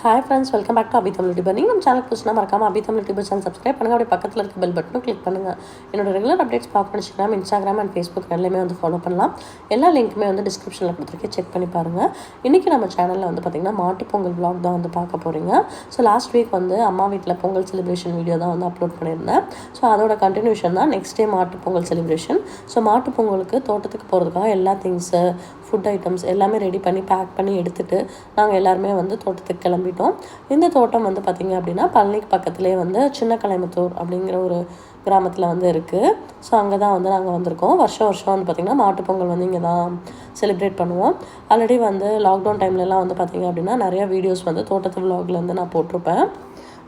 Hi friends welcome back to Abi Tamil டிபர் நீங்கள் நம்ம channel புதுசுனா மறக்காம அபி தமிழ் டிபர் சேனல் சப்ஸ்கிரைப் பண்ணுங்கள் அப்படியே பக்கத்தில் இருக்க பெல் பட்டனும் கிளிக் பண்ணுங்கள் என்னோட ரெகுலர் அப்டேட்ஸ் பார்க்கணும் இன்ஸ்டாகிராம் இன்ஸ்டாகிராம் அண்ட் ஃபேஸ்புக் எல்லாமே வந்து ஃபாலோ பண்ணலாம். எல்லா லிங்க்குமே வந்து டிஸ்கிரிப்ஷனில் கொடுத்துருக்கேன். செக் பண்ணி பாருங்கள் இன்றைக்கி நம்ம சேனலில் வந்து பார்த்திங்கன்னா மாட்டுப்பொங்கல் பொங்கல் தான் வந்து பார்க்க போகிறீங்க ஸோ லாஸ்ட் வீக் வந்து அம்மா வீட்டில் பொங்கல் செலிப்ரேஷன் வீடியோ தான் வந்து அப்லோட் பண்ணியிருந்தேன். ஸோ அதோட கண்டினியூஷன் தான் next day Mattu Pongal celebration so மாட்டு பொங்கலுக்கு தோட்டத்துக்கு போகிறதுக்காக எல்லா திங்ஸு ஃபுட் ஐட்டம்ஸ் எல்லாமே ரெடி பண்ணி பேக் பண்ணி எடுத்துகிட்டு நாங்கள் எல்லாருமே வந்து தோட்டத்துக்கு கிளம்பிட்டோம். இந்த தோட்டம் வந்து பார்த்திங்க அப்படின்னா பழனிக்கு பக்கத்துலேயே வந்து சின்ன கலைமுத்தூர் அப்படிங்கிற ஒரு கிராமத்தில் வந்து இருக்குது ஸோ அங்கே தான் வந்து நாங்கள் வந்திருக்கோம். வருஷம் வருஷம் வந்து பார்த்திங்கன்னா மாட்டுப் பொங்கல் வந்து இங்கே தான் செலிப்ரேட் பண்ணுவோம். ஆல்ரெடி வந்து லாக்டவுன் டைம்லலாம் வந்து பார்த்திங்க அப்படின்னா நிறையா வீடியோஸ் வந்து தோட்டத்து vlogல வந்து நான் போட்டிருப்பேன்.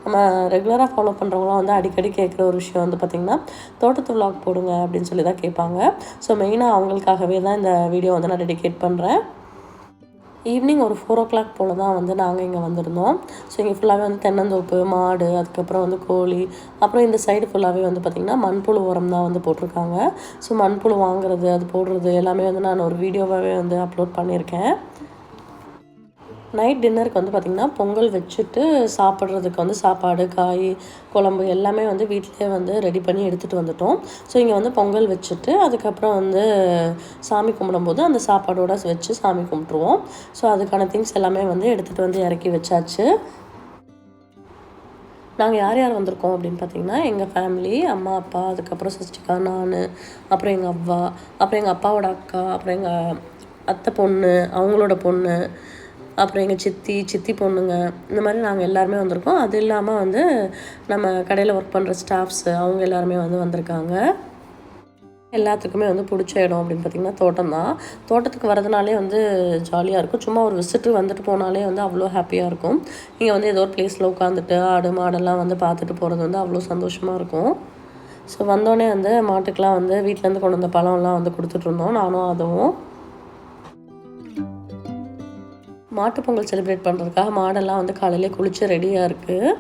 நம்ம ரெகுலராக ஃபாலோ பண்ணுறவங்களாம் வந்து அடிக்கடி கேட்குற ஒரு விஷயம் வந்து பார்த்திங்கன்னா தோட்டத்து vlog போடுங்க அப்படின்னு சொல்லி தான் கேட்பாங்க. ஸோ மெயினாக அவங்களுக்காகவே தான் இந்த வீடியோ வந்து நான் டெடிகேட் பண்ணுறேன் ஈவினிங் ஒரு ஃபோர் ஓ கிளாக் போல் தான் வந்து நாங்கள் இங்கே வந்திருந்தோம். ஸோ இங்கே ஃபுல்லாகவே வந்து தென்னந்தோப்பு மாடு அதுக்கப்புறம் வந்து கோழி அப்புறம் இந்த சைடு ஃபுல்லாகவே வந்து பார்த்திங்கன்னா மண்புழு உரம் தான் வந்து போட்டிருக்காங்க. ஸோ மண்புழு வாங்குறது அது போடுறது எல்லாமே வந்து நான் ஒரு வீடியோவாகவே வந்து அப்லோட் பண்ணியிருக்கேன். நைட் டின்னருக்கு வந்து பார்த்திங்கன்னா பொங்கல் வச்சுட்டு சாப்பிட்றதுக்கு வந்து சாப்பாடு காய் குழம்பு எல்லாமே வந்து வீட்டிலே வந்து ரெடி பண்ணி எடுத்துகிட்டு வந்துட்டோம். ஸோ இங்கே வந்து பொங்கல் வச்சுட்டு அதுக்கப்புறம் வந்து சாமி கும்பிடும்போது அந்த சாப்பாடோட வச்சு சாமி கும்பிட்ருவோம் ஸோ அதுக்கான திங்ஸ் எல்லாமே வந்து எடுத்துகிட்டு வந்து இறக்கி வச்சாச்சு. நாங்கள் யார் யார் வந்திருக்கோம் அப்படின்னு பார்த்தீங்கன்னா எங்கள் ஃபேமிலி அம்மா அப்பா அதுக்கப்புறம் சிஸ்டிக்கா நான் அப்புறம் எங்கள் அவ்வா அப்புறம் எங்கள் அப்பாவோட அக்கா அப்புறம் எங்கள் அத்தை பொண்ணு அவங்களோட பொண்ணு அப்புறம் எங்கள் சித்தி சித்தி பொண்ணுங்க இந்த மாதிரி நாங்கள் எல்லாருமே வந்திருக்கோம். அது இல்லாமல் வந்து நம்ம கடையில் ஒர்க் பண்ணுற ஸ்டாஃப்ஸு அவங்க எல்லாருமே வந்து வந்திருக்காங்க. எல்லாத்துக்குமே வந்து பிடிச்ச இடம் அப்படின்னு பார்த்திங்கன்னா தோட்டம் தான். தோட்டத்துக்கு வரதுனாலே வந்து ஜாலியாக இருக்கும். சும்மா ஒரு விசிட்டு வந்துட்டு போனாலே வந்து அவ்வளோ ஹாப்பியாக இருக்கும். இங்கே வந்து ஏதோ ஒரு பிளேஸில் உட்காந்துட்டு ஆடு மாடெல்லாம் வந்து பார்த்துட்டு போகிறது வந்து அவ்வளோ சந்தோஷமாக இருக்கும். ஸோ வந்தோடனே வந்து மாட்டுக்கெலாம் வந்து வீட்டிலேருந்து கொண்டு வந்த பழம்லாம் வந்து கொடுத்துட்ருந்தோம் நானும் அதுவும். மாட்டுப் பொங்கல் செலிப்ரேட் பண்ணுறதுக்காக மாடெல்லாம் வந்து காலையிலே குளித்து ரெடியாக இருக்குது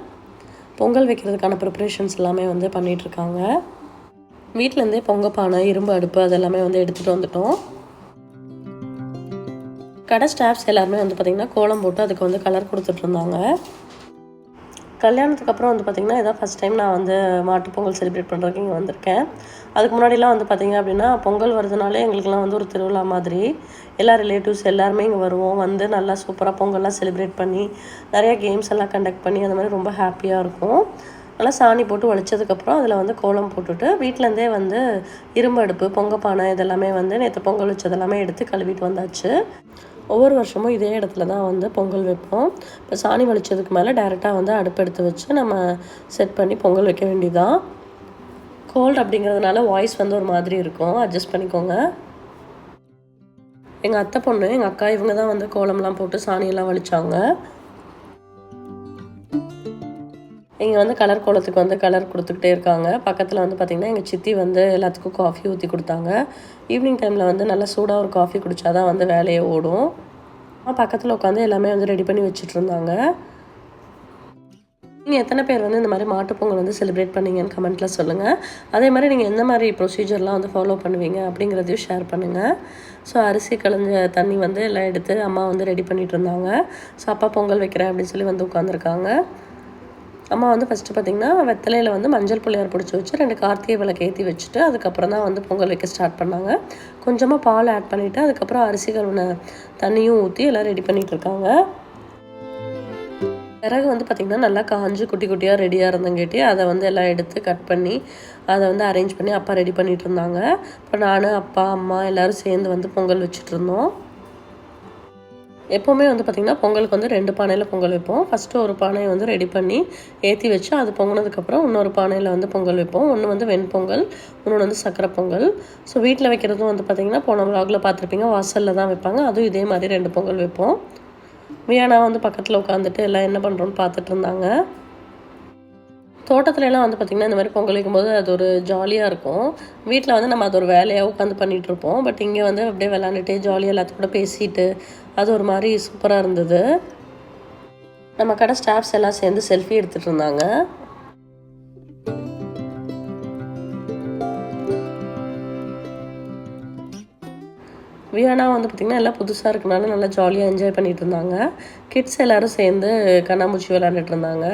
பொங்கல் வைக்கிறதுக்கான ப்ரிப்ரேஷன்ஸ் எல்லாமே வந்து பண்ணிகிட்ருக்காங்க வீட்டிலேருந்தே பொங்கல் பானை இரும்பு அடுப்பு அதெல்லாமே வந்து எடுத்துகிட்டு வந்துட்டோம். கடை ஸ்டாஃப்ஸ் எல்லாருமே வந்து பார்த்திங்கன்னா கோலம் போட்டு அதுக்கு வந்து கலர் கொடுத்துட்ருந்தாங்க. கல்யாணத்துக்கு அப்புறம் வந்து பார்த்திங்கன்னா இதான் ஃபஸ்ட் டைம் நான் வந்து மாட்டுப் பொங்கல் செலிப்ரேட் பண்ணுறதுக்கு இங்கே வந்திருக்கேன். அதுக்கு முன்னாடிலாம் வந்து பார்த்திங்க அப்படின்னா பொங்கல் வருதுனாலே எங்களுக்குலாம் வந்து ஒரு திருவிழா மாதிரி. எல்லா ரிலேட்டிவ்ஸ் எல்லாருமே இங்கே வருவோம். வந்து நல்லா சூப்பராக பொங்கல்லாம் செலிப்ரேட் பண்ணி நிறைய கேம்ஸ் எல்லாம் கண்டக்ட் பண்ணி அந்த மாதிரி ரொம்ப ஹாப்பியாக இருக்கும். நல்லா சாணி போட்டு ஒழிச்சதுக்கப்புறம் அதில் வந்து கோலம் போட்டுட்டு வீட்டிலேருந்தே வந்து இரும்பு அடுப்பு பொங்கப்பானை இதெல்லாமே வந்து நேற்று பொங்கல் வச்சதெல்லாமே எடுத்து கழுவிட்டு வந்தாச்சு. ஒவ்வொரு வருஷமும் இதே இடத்துல தான் வந்து பொங்கல் வைப்போம். இப்போ சாணி வலிச்சதுக்கு மேலே டேரெக்டாக வந்து அடுப்பு எடுத்து வச்சு நம்ம செட் பண்ணி பொங்கல் வைக்க வேண்டியதான் கோல்டு அப்படிங்கிறதுனால வாய்ஸ் வந்து ஒரு மாதிரி இருக்கும். அட்ஜஸ்ட் பண்ணிக்கோங்க. எங்கள் அத்தை பொண்ணு எங்கள் அக்கா இவங்க தான் வந்து கோலம்லாம் போட்டு சாணியெல்லாம் வலிச்சாங்க. இங்கே வந்து கலர் கோலத்துக்கு வந்து கலர் கொடுத்துக்கிட்டே இருக்காங்க. பக்கத்தில் வந்து பார்த்திங்கன்னா எங்கள் சித்தி வந்து எல்லாத்துக்கும் காஃபி ஊற்றி கொடுத்தாங்க. ஈவினிங் டைமில் வந்து நல்லா சூடாக ஒரு காஃபி குடித்தா தான் வந்து வேலையே ஓடும். பக்கத்தில் உட்காந்து எல்லாமே வந்து ரெடி பண்ணி வச்சுட்டு இருந்தாங்க நீங்கள் எத்தனை பேர் வந்து இந்த மாதிரி மாட்டுப்பொங்கல் வந்து செலிப்ரேட் பண்ணீங்கன்னு கமெண்ட்டில் சொல்லுங்கள் அதே மாதிரி நீங்கள் எந்த மாதிரி ப்ரொசீஜர்லாம் வந்து ஃபாலோ பண்ணுவீங்க அப்படிங்கிறதையும் ஷேர் பண்ணுங்கள் ஸோ அரிசி களைஞ்ச தண்ணி வந்து எல்லாம் எடுத்து அம்மா வந்து ரெடி பண்ணிகிட்டு இருந்தாங்க ஸோ அப்பா பொங்கல் வைக்கிறேன் அப்படின்னு சொல்லி வந்து உட்காந்துருக்காங்க அம்மா வந்து ஃபஸ்ட்டு பார்த்திங்கன்னா வெத்தலையில் வந்து மஞ்சள் பிள்ளையார் பிடிச்சி வச்சு ரெண்டு கார்த்திகை விளக்கு ஏற்றி வச்சுட்டு அதுக்கப்புறம் தான் வந்து பொங்கல் வைக்க ஸ்டார்ட் பண்ணாங்க. கொஞ்சமாக பால் ஆட் பண்ணிவிட்டு அதுக்கப்புறம் அரிசி ஒன்று தண்ணியும் ஊற்றி எல்லாம் ரெடி பண்ணிகிட்டு இருக்காங்க. விறகு வந்து பார்த்திங்கன்னா நல்லா காஞ்சு குட்டி குட்டியாக ரெடியாக இருந்தங்காட்டி அதை வந்து எல்லாம் எடுத்து கட் பண்ணி அதை வந்து அரேஞ்ச் பண்ணி அப்பா ரெடி பண்ணிகிட்டு இருந்தாங்க. இப்போ நான் அப்பா அம்மா எல்லோரும் சேர்ந்து வந்து பொங்கல் வச்சுட்டு இருந்தோம். எப்போவுமே வந்து பார்த்திங்கன்னா பொங்கலுக்கு வந்து ரெண்டு பானையில் பொங்கல் வைப்போம். ஃபஸ்ட்டு ஒரு பானையை வந்து ரெடி பண்ணி ஏற்றி வச்சு அது பொங்கினதுக்கப்புறம் இன்னொரு பானையில் வந்து பொங்கல் வைப்போம். ஒன்று வந்து வெண்பொங்கல் இன்னொன்று வந்து சக்கரை பொங்கல். ஸோ வீட்டில் வைக்கிறதும் வந்து பார்த்திங்கன்னா போன விலாகில் பார்த்துருப்பீங்க வாசலில் தான் வைப்பாங்க. அதுவும் இதே மாதிரி ரெண்டு பொங்கல் வைப்போம். வியானா வந்து பக்கத்தில் உட்காந்துட்டு எல்லாம் என்ன பண்ணுறோன்னு பார்த்துட்டு இருந்தாங்க. தோட்டத்துலலாம் வந்து பார்த்திங்கன்னா இந்த மாதிரி பொங்கல் வைக்கும்போது அது ஒரு ஜாலியாக இருக்கும். வீட்டில் வந்து நம்ம அது ஒரு வேலையாக உட்காந்து பண்ணிகிட்டு இருப்போம் பட் இங்கே வந்து அப்படியே விளாண்டுட்டு ஜாலியாக எல்லாத்து கூட பேசிட்டு அது ஒரு மாதிரி சூப்பராக இருந்தது. நம்ம கடை ஸ்டாஃப்ஸ் எல்லாம் சேர்ந்து செல்ஃபி எடுத்துகிட்டு இருந்தாங்க. வியானா வந்து பார்த்திங்கன்னா எல்லாம் புதுசாக இருக்கனால நல்லா ஜாலியாக என்ஜாய் பண்ணிகிட்டு இருந்தாங்க. கிட்ஸ் எல்லோரும் சேர்ந்து கண்ணாமூச்சி விளாண்டுட்டு இருந்தாங்க.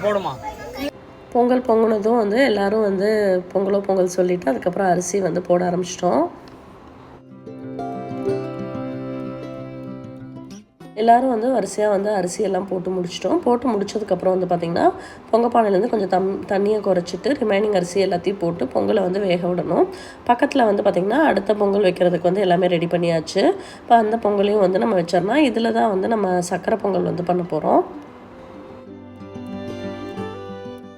போடுமா பொங்கல் பொங்கினதும் வந்து எல்லாரும் வந்து பொங்கலோ பொங்கல் சொல்லிட்டு அதுக்கப்புறம் அரிசி வந்து போட ஆரம்பிச்சிட்டோம் எல்லாரும் வந்து வரிசையாக வந்து அரிசியெல்லாம் போட்டு முடிச்சிட்டோம். போட்டு முடிச்சதுக்கப்புறம் வந்து பார்த்திங்கன்னா பொங்கல் பானையிலேருந்து கொஞ்சம் தம் தண்ணியை குறைச்சிட்டு ரிமைனிங் அரிசி எல்லாத்தையும் போட்டு பொங்கலை வந்து வேக விடணும். பக்கத்தில் வந்து பார்த்திங்கன்னா அடுத்த பொங்கல் வைக்கிறதுக்கு வந்து எல்லாமே ரெடி பண்ணியாச்சு. இப்போ அந்த பொங்கலையும் வந்து நம்ம வச்சோம்னா இதில் தான் வந்து நம்ம சக்கரை பொங்கல் வந்து பண்ண போகிறோம்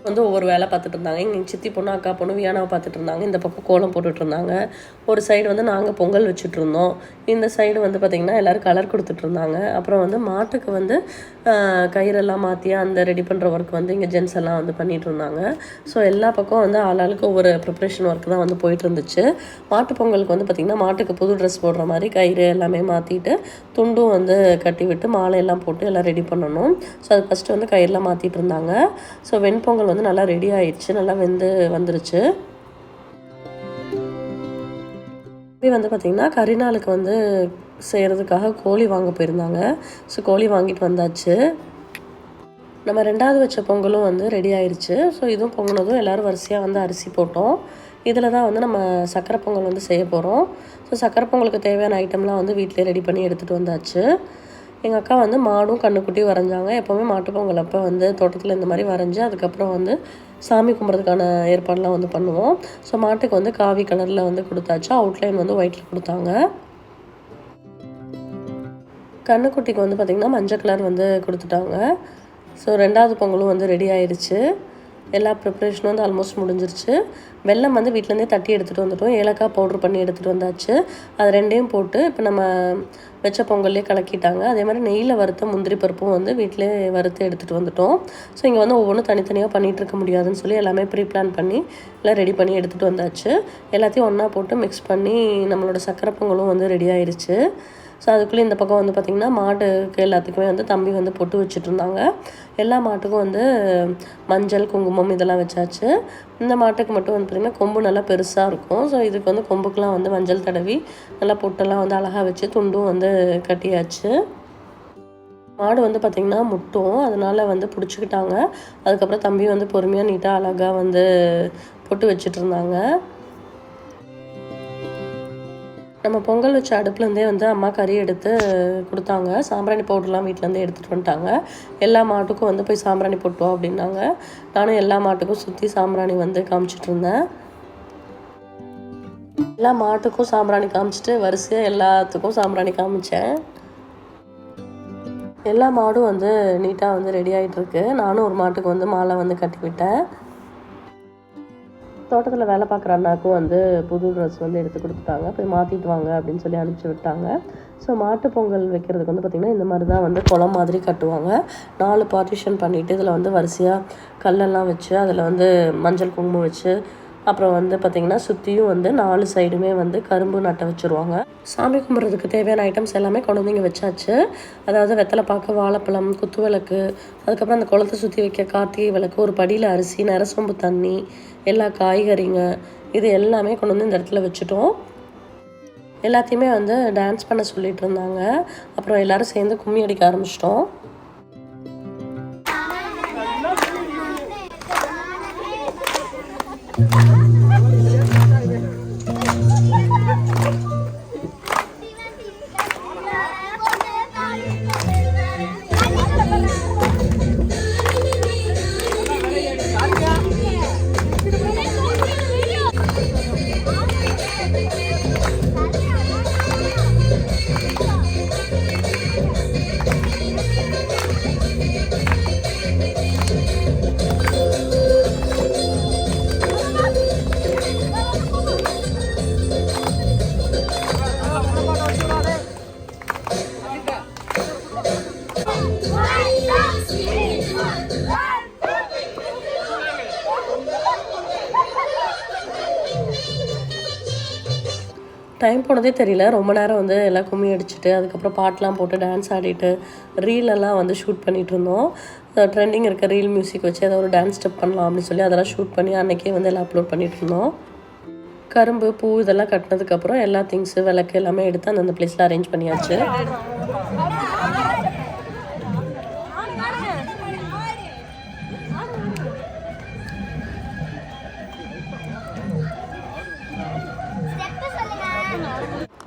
வந்து ஒவ்வொரு வேலை பார்த்துட்டு இருந்தாங்க. எங்கள் சித்தி பொண்ணு அக்கா பொண்ணு வியானாவை பார்த்துட்டு இருந்தாங்க. இந்த பக்கம் கோலம் போட்டுட்டு இருந்தாங்க. ஒரு சைடு வந்து நாங்கள் பொங்கல் வச்சுட்டு இருந்தோம். இந்த சைடு வந்து பார்த்திங்கன்னா எல்லோரும் கலர் கொடுத்துட்டு இருந்தாங்க. அப்புறம் வந்து மாட்டுக்கு வந்து கயிறெல்லாம் மாற்றி அந்த ரெடி பண்ணுற ஒர்க் வந்து இங்கே ஜென்ஸ் எல்லாம் வந்து பண்ணிகிட்டு இருந்தாங்க. ஸோ எல்லா பக்கம் வந்து ஆளாளுக்கு ஒவ்வொரு ப்ரிப்ரேஷன் ஒர்க் தான் வந்து போயிட்டு இருந்துச்சு. மாட்டு பொங்கலுக்கு வந்து பார்த்திங்கன்னா மாட்டுக்கு புது ட்ரெஸ் போடுற மாதிரி கயிறு எல்லாமே மாற்றிட்டு துண்டும் வந்து கட்டி விட்டு மாலையெல்லாம் போட்டு எல்லாம் ரெடி பண்ணணும். ஸோ அது ஃபஸ்ட்டு வந்து கயிறெலாம் மாற்றிட்டு இருந்தாங்க. ஸோ வெண்பொங்கல் வந்து நல்லா ரெடி ஆயிடுச்சு நல்லா வெந்து வந்துருச்சு. இப்படி வந்து பார்த்திங்கன்னா கரிநாளுக்கு வந்து செய்கிறதுக்காக கோழி வாங்க போயிருந்தாங்க. ஸோ கோழி வாங்கிட்டு வந்தாச்சு. நம்ம ரெண்டாவது வச்ச பொங்கலும் வந்து ரெடி ஆயிடுச்சு ஸோ இதுவும் பொங்கினதும் எல்லோரும் வரிசையாக வந்து அரிசி போட்டோம். இதில் தான் வந்து நம்ம சக்கரை பொங்கல் வந்து செய்ய போகிறோம் ஸோ சக்கரை பொங்கலுக்கு தேவையான ஐட்டம்லாம் வந்து வீட்டிலே ரெடி பண்ணி எடுத்துகிட்டு வந்தாச்சு. எங்கள் அக்கா வந்து மாடும் கண்ணுக்குட்டி வரைஞ்சாங்க. எப்போவுமே மாட்டுப்பொங்கல் அப்போ வந்து தோட்டத்தில் இந்த மாதிரி வரைஞ்சி அதுக்கப்புறம் வந்து சாமி கும்பிட்றதுக்கான ஏற்பாடெலாம் வந்து பண்ணுவோம். ஸோ மாட்டுக்கு வந்து காவி கலரில் வந்து கொடுத்தாச்சு. அவுட்லைன் வந்து ஒயிட்டில் கொடுத்தாங்க. கண்ணுக்குட்டிக்கு வந்து பார்த்திங்கன்னா மஞ்சள் கலர் வந்து கொடுத்துட்டாங்க. ஸோ ரெண்டாவது பொங்கலும் வந்து ரெடி ஆயிடுச்சு எல்லா ப்ரிப்ரேஷனும் வந்து ஆல்மோஸ்ட் முடிஞ்சிருச்சு. வெள்ளம் வந்து வீட்டிலேருந்தே தட்டி எடுத்துகிட்டு வந்துட்டோம். ஏலக்காய் பவுட்ரு பண்ணி எடுத்துகிட்டு வந்தாச்சு. அது ரெண்டையும் போட்டு இப்போ நம்ம வச்ச பொங்கல்லே கலக்கிட்டாங்க. அதே மாதிரி நெய்யில் வறுத்த முந்திரி பருப்பும் வந்து வீட்டிலே வறுத்து எடுத்துகிட்டு வந்துட்டோம். ஸோ இங்கே வந்து ஒவ்வொன்றும் தனித்தனியாக பண்ணிகிட்டு இருக்க முடியாதுன்னு சொல்லி எல்லாமே ப்ரீ பிளான் பண்ணி எல்லாம் ரெடி பண்ணி எடுத்துகிட்டு வந்தாச்சு. எல்லாத்தையும் ஒன்றா போட்டு மிக்ஸ் பண்ணி நம்மளோட சக்கரை பொங்கலும் வந்து ரெடி ஆயிடுச்சு ஸோ அதுக்குள்ளே இந்த பக்கம் வந்து பார்த்திங்கன்னா மாட்டுக்கு எல்லாத்துக்குமே வந்து தம்பி வந்து பொட்டு வச்சுட்ருந்தாங்க எல்லா மாட்டுக்கும் வந்து மஞ்சள் குங்குமம் இதெல்லாம் வச்சாச்சு. இந்த மாட்டுக்கு மட்டும் வந்து பார்த்திங்கன்னா கொம்பு நல்லா பெருசாக இருக்கும். ஸோ இதுக்கு வந்து கொம்புக்கெலாம் வந்து மஞ்சள் தடவி நல்லா பொட்டெல்லாம் வந்து அழகாக வச்சு துண்டும் வந்து கட்டியாச்சு. மாடு வந்து பார்த்திங்கன்னா முட்டும். அதனால் வந்து பிடிச்சிக்கிட்டாங்க. அதுக்கப்புறம் தம்பி வந்து பொறுமையாக நீட்டாக அழகாக வந்து பொட்டு வச்சுட்டு இருந்தாங்க. நம்ம பொங்கல் வச்ச அடுப்புலேருந்தே வந்து அம்மா கறி எடுத்து கொடுத்தாங்க. சாம்பிராணி பவுடர்லாம் வீட்டிலேருந்தே எடுத்துகிட்டு வந்துட்டாங்க. எல்லா மாட்டுக்கும் வந்து போய் சாம்பிராணி போட்டோம் அப்படின்னாங்க. நானும் எல்லா மாட்டுக்கும் சுற்றி சாம்பிராணி வந்து காமிச்சிட்டு இருந்தேன் எல்லா மாட்டுக்கும் சாம்பிராணி காமிச்சிட்டு வரிசையாக எல்லாத்துக்கும் சாம்பிராணி காமிச்சேன். எல்லா மாடும் வந்து நீட்டாக வந்து ரெடி ஆகிட்டு இருக்கு நானும் ஒரு மாட்டுக்கு வந்து மாலை வந்து கட்டி விட்டேன் தோட்டத்தில் வேலை பார்க்குற அண்ணாக்கும் வந்து புது ட்ரெஸ் வந்து எடுத்து கொடுத்துட்டாங்க. போய் மாற்றிட்டு வாங்க அப்படின்னு சொல்லி அனுப்பிச்சி விட்டாங்க. ஸோ மாட்டு பொங்கல் வைக்கிறதுக்கு வந்து பார்த்திங்கன்னா இந்த மாதிரி தான் வந்து குளம் மாதிரி கட்டுவாங்க. நாலு பார்ட்டிஷன் பண்ணிவிட்டு இதில் வந்து வரிசையாக கல்லெல்லாம் வச்சு அதில் வந்து மஞ்சள் குங்குமம் வச்சு அப்புறம் வந்து பார்த்திங்கன்னா சுற்றியும் வந்து நாலு சைடுமே வந்து கரும்பு நட்டை வச்சுருவாங்க. சாமி கும்பிட்றதுக்கு தேவையான ஐட்டம்ஸ் எல்லாமே குழந்தைங்க வச்சாச்சு. அதாவது வெத்தலை பாக்கு வாழைப்பழம் குத்து விளக்கு அதுக்கப்புறம் அந்த குளத்தை சுற்றி வைக்க கார்த்திகை விளக்கு ஒரு படியில் அரிசி நரசொம்பு தண்ணி எல்லா காய்கறிங்க இது எல்லாமே கொண்டு வந்து இந்த இடத்துல வச்சுட்டோம். எல்லாத்தையுமே வந்து டான்ஸ் பண்ண சொல்லிட்டு இருந்தாங்க. அப்புறம் எல்லாரும் சேர்ந்து கும்மி அடிக்க ஆரம்பிச்சிட்டோம். Mm-hmm. டைம் போனதே தெரியல. ரொம்ப நேரம் வந்து எல்லாம் கும்மி அடிச்சுட்டு அதுக்கப்புறம் பாட்டெலாம் போட்டு டான்ஸ் ஆடிட்டு ரீலெல்லாம் வந்து ஷூட் பண்ணிகிட்டு இருந்தோம். ட்ரெண்டிங் இருக்க ரீல் மியூசிக் வச்சு ஏதாவது ஒரு டான்ஸ் ஸ்டெப் பண்ணலாம் அப்படின்னு சொல்லி அதெல்லாம் ஷூட் பண்ணி அன்றைக்கே வந்து எல்லாம் அப்லோட் பண்ணிட்டு இருந்தோம். கரும்பு பூ இதெல்லாம் கட்டினதுக்கப்புறம் எல்லா திங்ஸு விளக்கு எல்லாமே எடுத்து அந்தந்த பிளேஸில் அரேஞ்ச் பண்ணியாச்சு.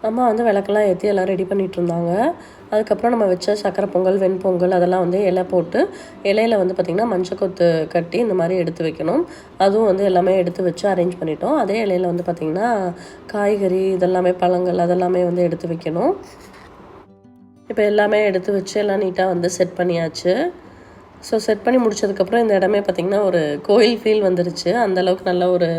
அம்மா வந்து விளக்கெல்லாம் ஏற்றி எல்லாம் ரெடி பண்ணிட்டு இருந்தாங்க. அதுக்கப்புறம் நம்ம வச்ச சக்கரை பொங்கல் வெண்பொங்கல் அதெல்லாம் வந்து இலை போட்டு இலையில வந்து பார்த்திங்கன்னா மஞ்சள் கொத்து கட்டி இந்த மாதிரி எடுத்து வைக்கணும். அதுவும் வந்து எல்லாமே எடுத்து வச்சு அரேஞ்ச் பண்ணிட்டோம். அதே இலையில வந்து பார்த்திங்கன்னா காய்கறி இதெல்லாமே பழங்கள் அதெல்லாமே வந்து எடுத்து வைக்கணும். இப்போ எல்லாமே எடுத்து வச்சு எல்லாம் நீட்டாக வந்து செட் பண்ணியாச்சு. ஸோ செட் பண்ணி முடிச்சதுக்கப்புறம் இந்த இடமே பார்த்திங்கன்னா ஒரு கோயில் ஃபீல் வந்துருச்சு. அந்த அளவுக்கு நல்ல ஒரு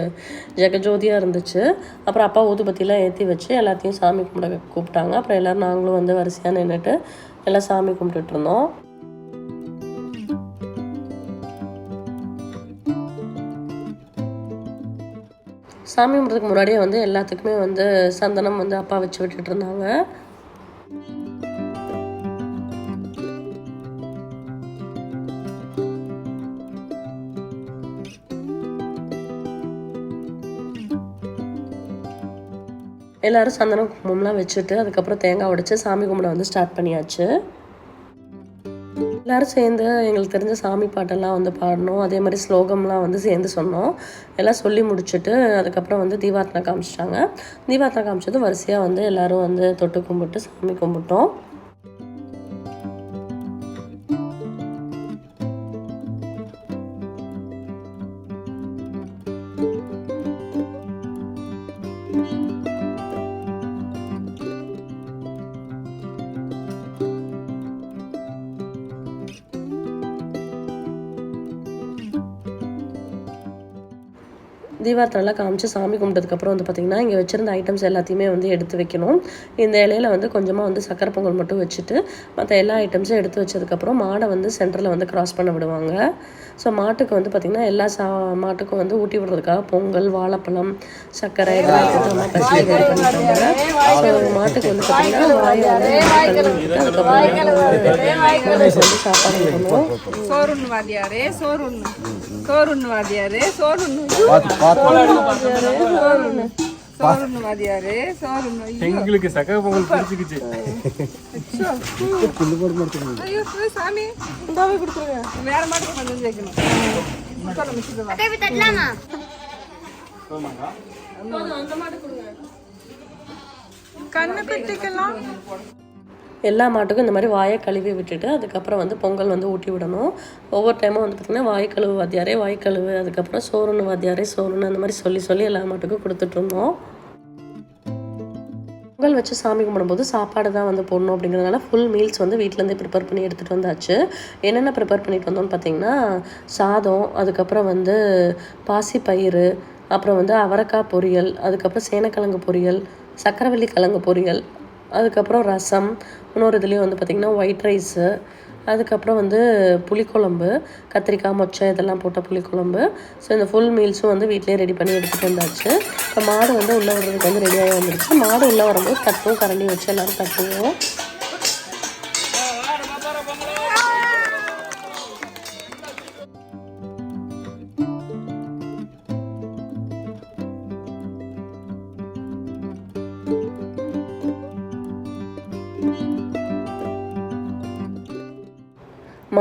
ஜெகஜோதியாக இருந்துச்சு. அப்புறம் அப்பா ஊதுபத்திலாம் ஏற்றி வச்சு எல்லாத்தையும் சாமி கும்பிட கூப்பிட்டாங்க. அப்புறம் எல்லோரும் நாங்களும் வந்து வரிசையாக நின்றுட்டு எல்லாம் சாமி கும்பிட்டுட்டு இருந்தோம். சாமி கும்பிட்றதுக்கு முன்னாடியே வந்து எல்லாத்துக்குமே வந்து சந்தனம் வந்து அப்பா வச்சு விட்டுட்டு இருந்தாங்க. எல்லாரும் சந்தனம் குங்குமம்லாம் வச்சுட்டு அதுக்கப்புறம் தேங்காய் உடைச்சி சாமி கும்பிட வந்து ஸ்டார்ட் பண்ணியாச்சு. எல்லாரும் சேர்ந்து எங்களுக்கு தெரிஞ்ச சாமி பாட்டெல்லாம் வந்து பாடணும். அதே மாதிரி ஸ்லோகம்லாம் வந்து சேர்ந்து சொன்னோம். எல்லாம் சொல்லி முடிச்சுட்டு அதுக்கப்புறம் வந்து தீபார்த்தனை காமிச்சிட்டாங்க. தீபார்த்தனை காமிச்சதும் வரிசையாக வந்து எல்லாரும் வந்து தொட்டு கும்பிட்டு சாமி கும்பிட்டோம். தீபார்த்தனைலாம் காமிச்சு சாமி கும்பிட்டதுக்கப்புறம் வந்து பார்த்திங்கன்னா இங்கே வச்சுருந்த ஐட்டம்ஸ் எல்லாத்தையுமே வந்து எடுத்து வைக்கணும். இந்த இலையில வந்து கொஞ்சமாக வந்து சக்கரை பொங்கல் மட்டும் வச்சுட்டு மற்ற எல்லா ஐட்டம்ஸும் எடுத்து வச்சதுக்கப்புறம் மாடை வந்து சென்டரில் வந்து கிராஸ் பண்ண விடுவாங்க. ஸோ மாட்டுக்கு வந்து பார்த்திங்கன்னா எல்லா சா மாட்டுக்கும் வந்து ஊட்டி விடுறதுக்காக பொங்கல் வாழைப்பழம் சர்க்கரை இதெல்லாம் போட்டு அம்மா பசி ரெடி பண்ணிட்டாங்க ஸோ மாட்டுக்கு வந்து பார்த்திங்கன்னா வாயை வந்து அதுக்கப்புறம் வந்து சாப்பாடு பண்ணுவோம். சோறுண்ணு வாத்தியாரே சோறுண்ணு சோறுண்ணு வாத்தியாரே சோறுண்ணு சோறுண்ணு எங்களுக்கு சக்கரை பொங்கல் பிடிச்சிக்கிச்சு. ஐயோ போய் சாமி. இந்தாவே கொடுத்துருங்க. வேற மாட்டுக்கு கொஞ்சம் சேர்க்கணும். கண்ணு குட்டிக்கலாம் எல்லா மாட்டுக்கும் இந்த மாதிரி வாயை கழுவி விட்டுட்டு அதுக்கப்புறம் வந்து பொங்கல் வந்து ஊட்டி விடணும். ஒவ்வொரு டைமும் வந்து பார்த்திங்கன்னா வாய்க்கழுவு வாத்தியாரே வாய்க்கழுவு அதுக்கப்புறம் சோறுன்னு வாத்தியாரே சோறுன்னு அந்த மாதிரி சொல்லி சொல்லி எல்லா மாட்டுக்கும் கொடுத்துட்ருந்தோம் பொங்கல் வச்சு சாமி கும்பிடும்போது சாப்பாடு தான் வந்து போடணும் அப்படிங்கிறதுனால ஃபுல் மீல்ஸ் வந்து வீட்டிலேருந்து ப்ரிப்பேர் பண்ணி எடுத்துகிட்டு வந்தாச்சு. என்னென்ன ப்ரிப்பேர் பண்ணிட்டு வந்தோம்னு பார்த்தீங்கன்னா சாதம் அதுக்கப்புறம் வந்து பாசிப்பயிறு அப்புறம் வந்து அவரக்காய் பொரியல் அதுக்கப்புறம் சேனக்கிழங்கு பொரியல் சக்கரவள்ளி கிழங்கு பொரியல் அதுக்கப்புறம் ரசம் இன்னொரு இதுலேயும் வந்து பார்த்திங்கன்னா ஒயிட் ரைஸு அதுக்கப்புறம் வந்து புளிக்குழம்பு கத்திரிக்காய் மொச்சை இதெல்லாம் போட்ட புளிக்குழம்பு. ஸோ இந்த ஃபுல் மீல்ஸும் வந்து வீட்டிலேயே ரெடி பண்ணி எடுத்துகிட்டு வந்தாச்சு. இப்போ மாடு வந்து உள்ளே வர்றதுக்கு வந்து ரெடியாக வந்துருச்சு. மாடு உள்ளே வரும்போது தட்டும் கரண்டி வச்சு எல்லோரும் தட்டுவோம்.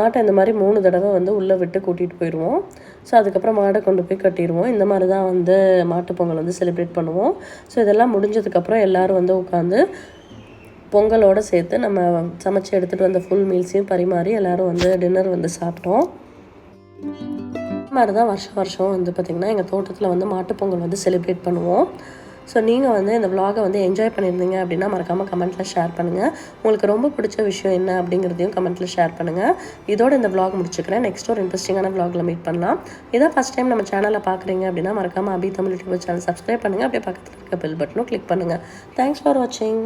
மாட்டை இந்த மாதிரி மூணு தடவை வந்து உள்ளே விட்டு கூட்டிகிட்டு போயிடுவோம் ஸோ அதுக்கப்புறம் மாடை கொண்டு போய் கட்டிடுவோம். இந்த மாதிரி தான் வந்து மாட்டுப் பொங்கல் வந்து செலிப்ரேட் பண்ணுவோம். ஸோ இதெல்லாம் முடிஞ்சதுக்கப்புறம் எல்லோரும் வந்து உட்காந்து பொங்கலோடு சேர்த்து நம்ம சமைச்சு எடுத்துகிட்டு வந்த ஃபுல் மீல்ஸையும் பரிமாறி எல்லோரும் வந்து டின்னர் வந்து சாப்பிட்டோம். மாதிரி தான் வருஷம் வருஷம் வந்து பார்த்திங்கன்னா எங்கள் தோட்டத்தில் வந்து மாட்டுப் பொங்கல் வந்து செலிப்ரேட் பண்ணுவோம். ஸோ நீங்கள் வந்து இந்த விலாகை வந்து என்ஜாய் பண்ணியிருந்தீங்க அப்படின்னா மறக்காமல் கமெண்ட்டில் ஷேர் பண்ணுங்கள் உங்களுக்கு ரொம்ப பிடிச்ச விஷயம் என்ன அப்படிங்கிறதையும் கமெண்ட்டில் ஷேர் பண்ணுங்கள் இதோட இந்த விலாக் முடிச்சுக்கிறேன். நெக்ஸ்ட் ஒரு இன்ட்ரெஸ்டிங்கான விலாகில் மீட் பண்ணலாம். இதான் ஃபஸ்ட் டைம் நம்ம சேனலை பார்க்குறீங்க அப்படின்னா மறக்காமல் Abhi Tamil YouTube channel subscribe பண்ணுங்கள் அப்படியே பக்கத்தில் இருக்க பெல் பட்டனும் கிளிக் பண்ணுங்கள் தேங்க்ஸ் ஃபார் வாட்சிங்